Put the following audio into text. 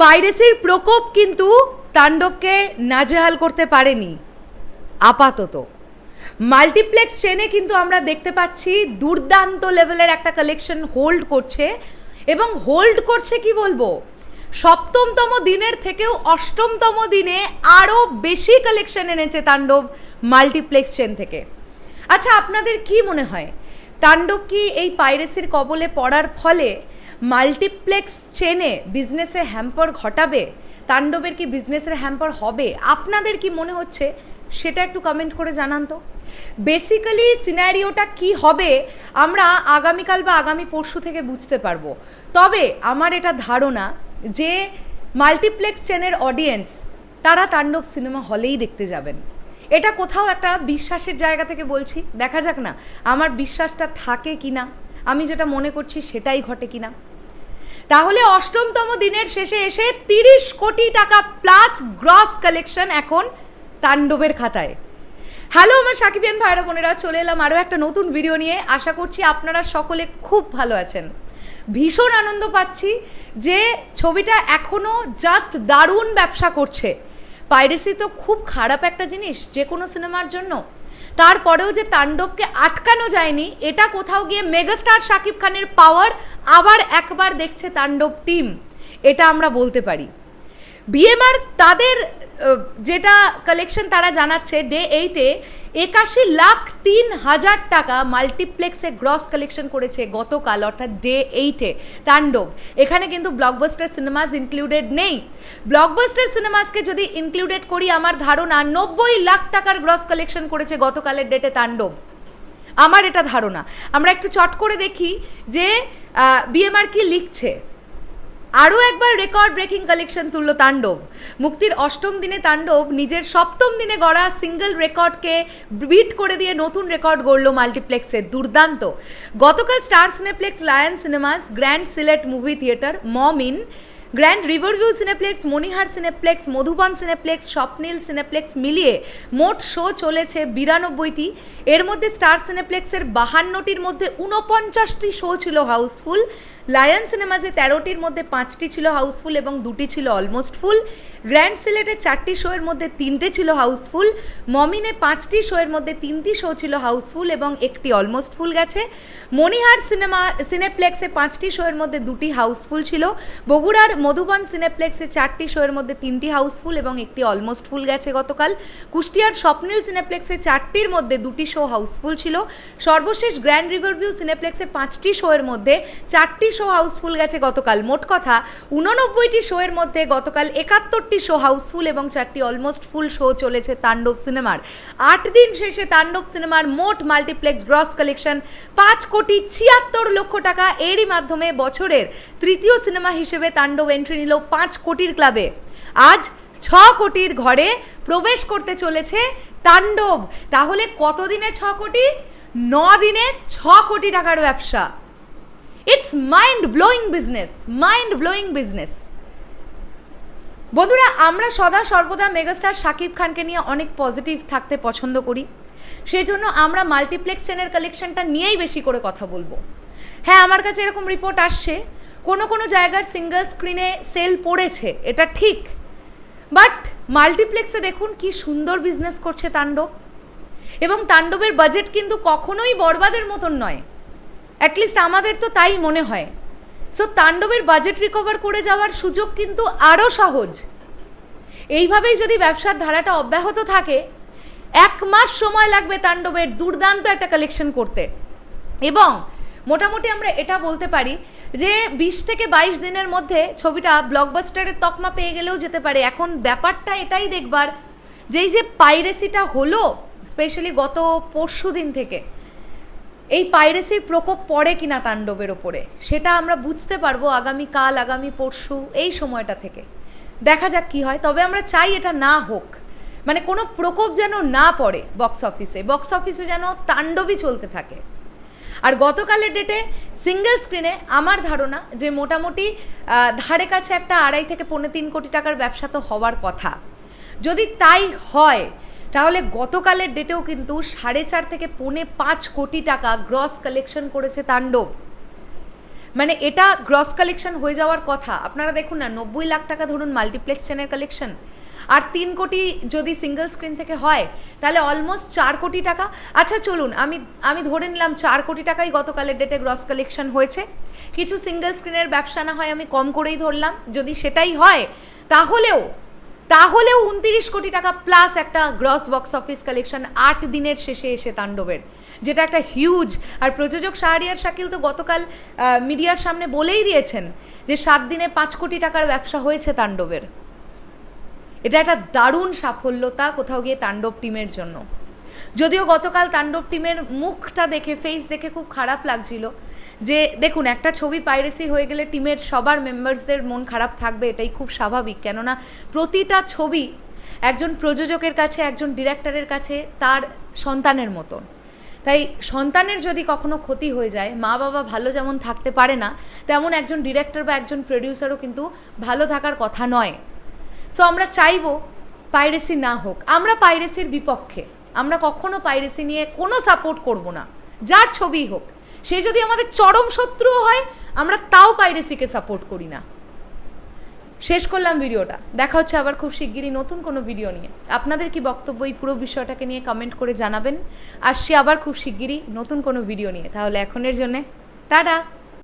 পাইরেসির প্রকোপ কিন্তু তাণ্ডবকে নাজেহাল করতে পারেনি। আপাতত। মাল্টিপ্লেক্স চেনে কিন্তু আমরা দেখতে পাচ্ছি দুর্দান্ত লেভেলের একটা কালেকশন হোল্ড করছে এবং হোল্ড করছে কি বলব? সপ্তমতম দিনের থেকেও অষ্টমতম দিনে আরও বেশি কালেকশন এনেছে তাণ্ডব মাল্টিপ্লেক্স চেন থেকে। আচ্ছা আপনাদের কি মনে হয়? তাণ্ডব কি এই পাইরেসির কবলে পড়ার ফলে মাল্টিপ্লেক্স চেনে বিজনেসে হ্যাম্পার ঘটাবে? তাণ্ডবের কি বিজনেসের হ্যাম্পার হবে? আপনাদের কি মনে হচ্ছে? সেটা একটু কমেন্ট করে জানান তো। বেসিক্যালি সিনারিওটা কি হবে, আমরা আগামীকাল বা আগামী পরশু থেকে বুঝতে পারব। তবে আমার এটা ধারণা যে মাল্টিপ্লেক্স চেনের অডিয়েন্স তারা তাণ্ডব সিনেমা হলেই দেখতে যাবেন। এটা কোথাও একটা বিশ্বাসের জায়গা থেকে বলছি। দেখা যাক না, আমার বিশ্বাসটা থাকে কি না আমি যেটা মনে করছি সেটাই ঘটে কি না তাহলে অষ্টমতম দিনের শেষে এসে তিরিশ কোটি টাকা প্লাস গ্রস কালেকশন এখন তাণ্ডবের খাতায়। হ্যালো আমার সাকিবিয়ান ভাইরা বোনেরা, চলে এলাম আরও একটা নতুন ভিডিও নিয়ে। আশা করছি আপনারা সকলে খুব ভালো আছেন। ভীষণ আনন্দ পাচ্ছি যে ছবিটা এখনও জাস্ট দারুণ ব্যবসা করছে। পাইরেসি তো খুব খারাপ একটা জিনিস যে কোনো সিনেমার জন্য। তারপরেও যে তাণ্ডবকে আটকানো যায়নি, এটা কোথাও গিয়ে মেগাস্টার শাকিব খানের পাওয়ার আবার একবার দেখছে তাণ্ডব টিম। এটা আমরা বলতে পারি। বিএমআর তাদের যেটা কালেকশন তারা জানাচ্ছে ডে এইটে একাশি লাখ তিন হাজার টাকা মাল্টিপ্লেক্সে গ্রস কালেকশন করেছে গতকাল, অর্থাৎ ডে এইটে তাণ্ডব, এখানে কিন্তু ব্লকবাস্টার সিনেমাস ইনক্লুডেড নেই। ব্লকবাস্টার সিনেমাসকে যদি ইনক্লুডেড করি, আমার ধারণা নব্বই লাখ টাকার গ্রস কালেকশন করেছে গতকালের ডেটে তাণ্ডব। আমার এটা ধারণা। আমরা একটু চট করে দেখি যে বিএমআর কি লিখছে। আরও একবার রেকর্ড ব্রেকিং কালেকশন তুলল তাণ্ডব। মুক্তির অষ্টম দিনে তাণ্ডব নিজের সপ্তম দিনে গড়া সিঙ্গেল রেকর্ডকে বিট করে দিয়ে নতুন রেকর্ড গড়ল মাল্টিপ্লেক্সের দুর্দান্ত। গতকাল Star Cineplex Lion Cinemas Grand Sylhet movie theatre Mom In Grand Riverview Cineplex Monihar Cineplex Modhubon Cineplex Swapnil Cineplex মিলিয়ে মোট শো চলেছে বিরানব্বইটি। এর মধ্যে স্টার সিনেপ্লেক্সের বাহান্নটির মধ্যে ঊনপঞ্চাশটি শো ছিল হাউসফুল লায়ন সিনেমাসে তেরোটির মধ্যে পাঁচটি ছিল হাউসফুল এবং দুটি ছিল অলমোস্ট ফুল গ্র্যান্ড সিলেটের চারটি শোয়ের মধ্যে তিনটে ছিল হাউসফুল মমিনে পাঁচটি শোয়ের মধ্যে তিনটি শো ছিল হাউসফুল এবং একটি অলমোস্ট ফুল গেছে। মণিহার সিনেমা সিনেপ্লেক্সে পাঁচটি শোয়ের মধ্যে দুটি হাউসফুল ছিল। বগুড়ার মধুবন সিনেপ্লেক্সে চারটি শোয়ের মধ্যে তিনটি হাউসফুল এবং একটি অলমোস্ট ফুল গেছে গতকাল। কুষ্টিয়ার স্বপ্নীল সিনেপ্লেক্সে চারটির মধ্যে দুটি শো হাউসফুল ছিল। সর্বশেষ গ্র্যান্ড রিভারভিউ সিনেপ্লেক্সে পাঁচটি শোয়ের মধ্যে চারটি শো হাউসফুল গেছে গতকাল। মোট কথা, উননব্বইটি শোয়ের মধ্যে গতকাল একাত্তরটি শো হাউসফুল এবং চারটি অলমোস্ট ফুল শো চলেছে তাণ্ডব সিনেমার আট দিন শেষে তাণ্ডব সিনেমার মোট মাল্টিপ্লেক্স গ্রস কালেকশন পাঁচ কোটি ছিয়াত্তর লক্ষ টাকা। এরই মাধ্যমে বছরের তৃতীয় সিনেমা হিসেবে তাণ্ডব এন্ট্রি নিল পাঁচ কোটির ক্লাবে আজ ছ কোটির ঘরে প্রবেশ করতে চলেছে তাণ্ডব। তাহলে কতদিনে ছ কোটি? ন দিনে ছ কোটি টাকার ব্যবসা। It's mind blowing business mind blowing business বন্ধুরা, আমরা সদা সর্বদা মেগাস্টার শাকিব খানকে নিয়ে অনেক পজিটিভ থাকতে পছন্দ করি। সেই জন্য আমরা মাল্টিপ্লেক্স চেনের কালেকশনটা নিয়েই বেশি করে কথা বলব। হ্যাঁ আমার কাছে এরকম রিপোর্ট আসছে। কোনো কোনো জায়গার সিঙ্গেল স্ক্রিনে সেল পড়েছে, এটা ঠিক। বাট মাল্টিপ্লেক্সে দেখুন কি সুন্দর বিজনেস করছে তাণ্ডব। এবং তাণ্ডবের বাজেট কিন্তু কখনোই বরবাদের মতন নয়। অ্যাটলিস্ট আমাদের তো তাই মনে হয়। সো তাণ্ডবের বাজেট রিকভার করে যাওয়ার সুযোগ কিন্তু আরও সহজ। এইভাবেই যদি ব্যবসার ধারাটা অব্যাহত থাকে, এক মাস সময় লাগবে তাণ্ডবের দুর্দান্ত একটা কালেকশন করতে। এবং মোটামুটি আমরা এটা বলতে পারি যে, বিশ থেকে বাইশ দিনের মধ্যে ছবিটা ব্লকবাস্টারের তকমা পেয়ে গেলেও যেতে পারে। এখন ব্যাপারটা এটাই দেখবার, যেই যে পাইরেসিটা হলো স্পেশালি গত পরশু দিন থেকে এই পাইরেসির প্রকোপ পড়ে কিনা তাণ্ডবের ওপরে, সেটা আমরা বুঝতে পারব আগামী কাল, আগামী পরশু, এই সময়টা থেকে। দেখা যাক কি হয়, তবে আমরা চাই এটা না হোক। মানে কোনো প্রকোপ যেন না পড়ে বক্স অফিসে বক্স অফিসে যেন তাণ্ডবই চলতে থাকে। আর গতকালের ডেটে সিঙ্গেল স্ক্রিনে আমার ধারণা যে মোটামুটি ধারে কাছে একটা আড়াই থেকে পৌনে তিন কোটি টাকার ব্যবসা তো হওয়ার কথা। যদি তাই হয় তাহলে গতকালের ডেটেও কিন্তু সাড়ে চার থেকে পৌনে পাঁচ কোটি টাকা গ্রস কালেকশন করেছে তাণ্ডব। মানে এটা গ্রস কালেকশন হয়ে যাওয়ার কথা। আপনারা দেখুন না, নব্বই লাখ টাকা ধরুন মাল্টিপ্লেক্স চ্যানেল কালেকশন আর তিন কোটি যদি সিঙ্গেল স্ক্রিন থেকে হয়, তাহলে অলমোস্ট চার কোটি টাকা। আচ্ছা চলুন, আমি আমি ধরে নিলাম চার কোটি টাকাই গতকালের ডেটে গ্রস কালেকশন হয়েছে। কিছু সিঙ্গেল স্ক্রিনের ব্যবসা না হয় আমি কম করেই ধরলাম। যদি সেটাই হয়, তাহলেও তাহলেও উনতিরিশ কোটি টাকা প্লাস একটা গ্রস বক্স অফিস কালেকশন আট দিনের শেষে এসে তাণ্ডবের, যেটা একটা হিউজ আর প্রযোজক শাহরিয়ার শাকিল তো গতকাল মিডিয়ার সামনে বলেই দিয়েছেন যে সাত দিনে পাঁচ কোটি টাকার ব্যবসা হয়েছে তাণ্ডবের। এটা একটা দারুণ সাফল্যতা কোথাও গিয়ে তাণ্ডব টিমের জন্য। যদিও গতকাল তাণ্ডব টিমের মুখটা দেখে ফেস দেখে খুব খারাপ লাগছিল। যে দেখুন, একটা ছবি পাইরেসি হয়ে গেলে টিমের সবার মেম্বার্সদের মন খারাপ থাকবে, এটাই খুব স্বাভাবিক। কেননা প্রতিটা ছবি একজন প্রযোজকের কাছে, একজন ডিরেক্টরের কাছে তার সন্তানের মতন। তাই সন্তানের যদি কখনো ক্ষতি হয়ে যায় মা বাবা ভালো যেমন থাকতে পারে না, তেমন একজন ডিরেক্টর বা একজন প্রডিউসারও কিন্তু ভালো থাকার কথা নয়। সো আমরা চাইব পাইরেসি না হোক। আমরা পাইরেসির বিপক্ষে। আমরা কখনো পাইরেসি নিয়ে কোনো সাপোর্ট করব না। যার ছবি হোক। সে যদি আমাদের চরম শত্রুও হয়, আমরা তাও পাইরেসিকে সাপোর্ট করি না। শেষ করলাম ভিডিওটা। দেখা হচ্ছে আবার খুব শিগগিরই নতুন কোনো ভিডিও নিয়ে। আপনাদের কি বক্তব্য এই পুরো বিষয়টাকে নিয়ে কমেন্ট করে জানাবেন? আসছি আবার খুব শিগগিরই নতুন কোনো ভিডিও নিয়ে। তাহলে এখনের জন্যে, টাটা!